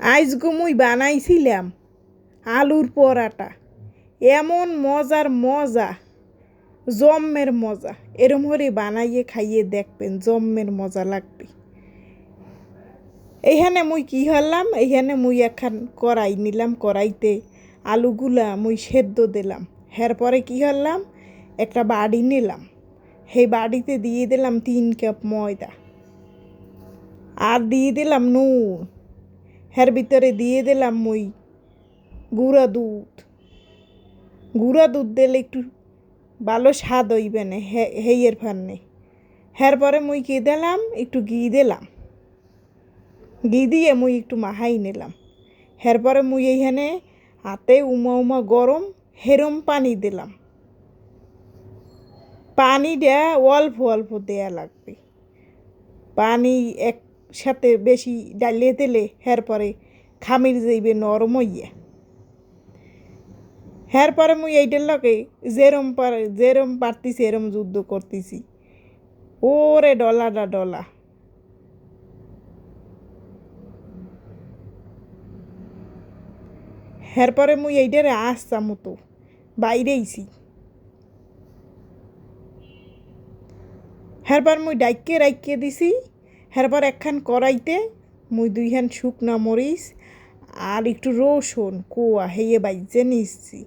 আজগো মুই বানাইছিলাম আলুর পরাটা। এমন মজার মজা, জম্মের মজা। এরম করে বানাইয়ে খাইয়ে দেখবেন, জম্মের মজা লাগবে। এইখানে মুই কি হলাম? এইখানে মুই একখান কড়াই নিলাম, কড়াইতে আলুগুলা মুই সেদ্ধ দিলাম। পরে কি হলাম? একটা বাড়ি নিলাম। সেই বাড়িতে দিয়ে দিলাম তিন কাপ ময়দা। আর দিয়ে দিলাম নুন। হের ভিতরে দিয়ে দিলাম মই গুঁড়া দুধ। গুঁড়া দুধ দিলে একটু ভালো স্বাদ হইবে না হেইয়ের ফান্নে। হের পরে মুই কি দিলাম? একটু ঘি দিলাম। ঘি দিয়ে মুই একটু মাহাই নিলাম। হের পরে মুই এইখানে হাতে উমা উমা গরম হেরম পানি দিলাম। পানিটা অল্প অল্প দেয়া লাগবে। পানি একসাথে বেশি ডালিয়ে দিলে হের পরে খামির যাইবে নরম হইয়া। হের পরে মুই এইটার লগে যেরম পারে, যেরম পারতিছি, এরম যুদ্ধ করতেছি। ওরে ডলাটা ডলা। হের পরে মুই এইটারে আসতাম মতো বাইরেইছি হেরবার মুই ডাইকে রাইকে দিছি। হেরবার একখান কড়াইতে মুই দুইখান শুকনা মরিচ আর একটু রসুন, কোয়া, হেয়ে বাইজে নিচ্ছি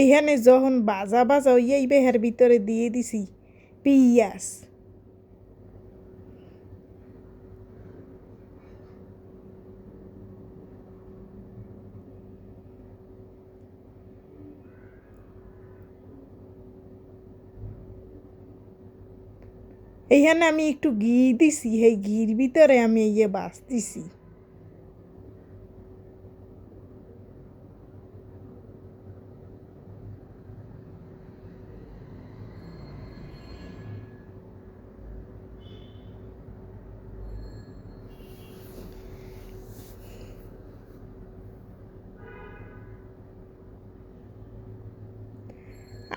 এইখানে যখন বাজা বাজা হইয়াইবে, হের ভিতরে দিয়ে দিছি পিঁয়াজ। এইখানে আমি একটু ঘি দিছি, সেই ঘির ভিতরে আমি ইয়ে বাঁচতেছি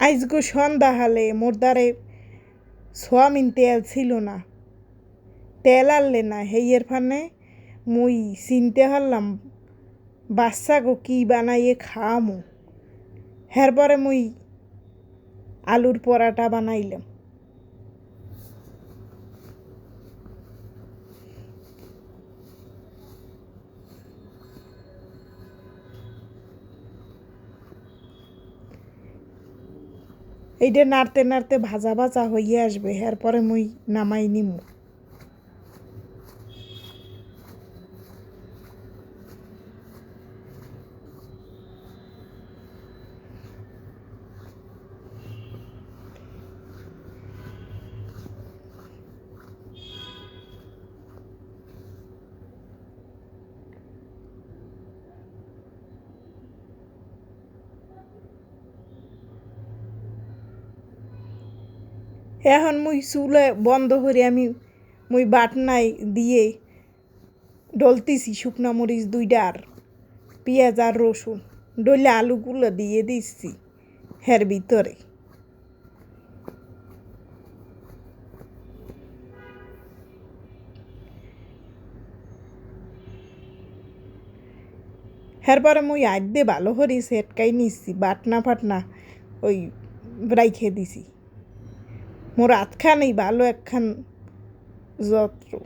আইজগো সন্ধ্যা হালে মোর দ্বারে সোয়াবিন তেল ছিল না। তেল আনলে না, হেইয়ের ফানে মুই চিনতে হারলাম বাচ্চা গো কী বানাইয়ে খাওয়ামো হের পরে মুই আলুর পরাটা বানাইলাম। এইটা নাড়তে নাড়তে ভাজা ভাজা হইয়া আসবে এরপরে মুই নামাই নিমু। এখন মুই চুলে বন্ধ করে আমি মুই বাটনায় দিয়ে ডলতেছি শুকনা মরিচ দুইটা আর পেঁয়াজ আর রসুন। ডলে আলুগুলো দিয়ে দিচ্ছি হের ভিতরে। পরে মুই আদ্যে ভালো করে সেটকাই নিচ্ছি বাটনা ফাটনা ওই রাইখে দিছি। মোর আতখানেই ভালো একখান যত্র।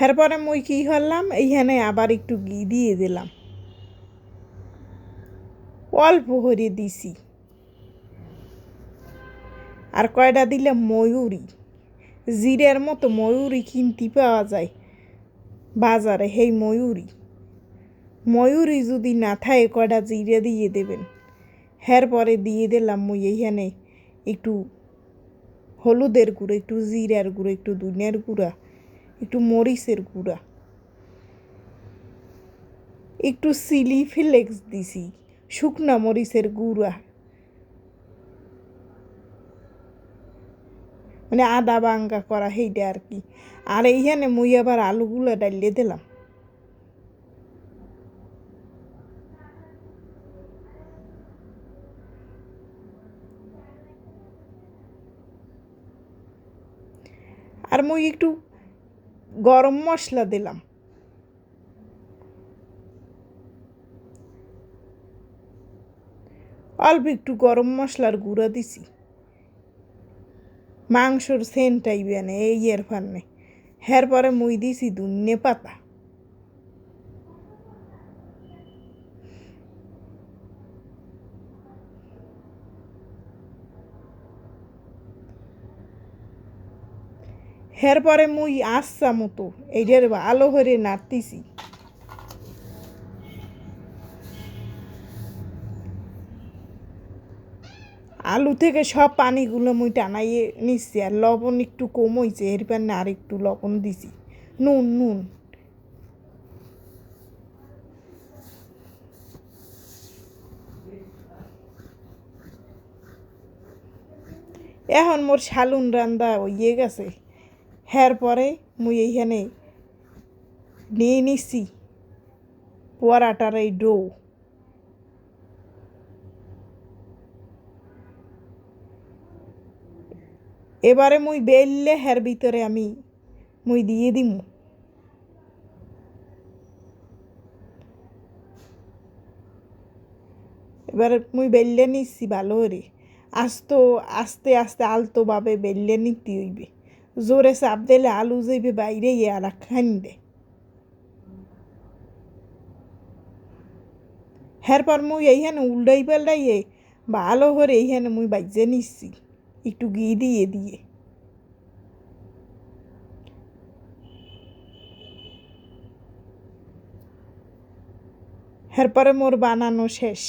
এরপরে মুই কী করলাম এইখানে আবার একটু ঘি দিয়ে দিলাম। অল্প করে দিছি। আর কয়টা দিলে? ময়ূরী। জিরের মতো ময়ূরী কিনতে পাওয়া যায় বাজারে, সেই ময়ূরী। ময়ূরী যদি না থাকে কয়টা জিরে দিয়ে দেবেন? হের পরে দিয়ে দিলাম মুই এইখানে একটু হলুদের গুঁড়ো, একটু জিরার গুঁড়ো, একটু দুনিয়ার গুঁড়া, একটু মরিচের গুঁড়া। একটু সিলি ফ্লেক্স দিছি, শুকনা মরিচের গুঁড়া। মানে আদা বাঙ্গা করা সেইটা আর কি। আর এইখানে মুই আবার আলুগুলো ডালিয়ে দিলাম। আর মুই একটু গরম মশলা দিলাম। অল্প একটু গরম মশলার গুঁড়া দিছি। মাংসর সেন্টাই বেনে এই এর ফান্নে হের পরে মুই দিছি দুন্নে পাতা। হের পরে মুই আসছা মতো এইটার আলো করে নাড়তিছি। আলু থেকে সব পানিগুলো মুই টানাইয়ে নিচ্ছি আর লবণ একটু কম হয়েছে এর আর একটু লবণ দিছি। নুন নুন। এখন মোর শালুন রান্দা হইয়ে গেছে। হ্যার পরে মুই এইখানে নিয়ে নিছি পরাটার এই ডো এবারে মুই বেললে হের ভিতরে আমি মুই দিয়ে দিম। এবার মুই বেললে নিচ্ছি ভালো করে আস্ত, আস্তে আস্তে আলতোভাবে বেললে নিতে হইবে। জোরে চাপ দিলে আলু যাইবে বাইরে আর খান দে। হেরপর মুই এইখানে উল্টাই পাল্টাইয়ে ভালো করে এইখানে মুই বাইজে নিচ্ছি একটু ঘি দিয়ে দিয়ে। এরপরে মোর বানানো শেষ।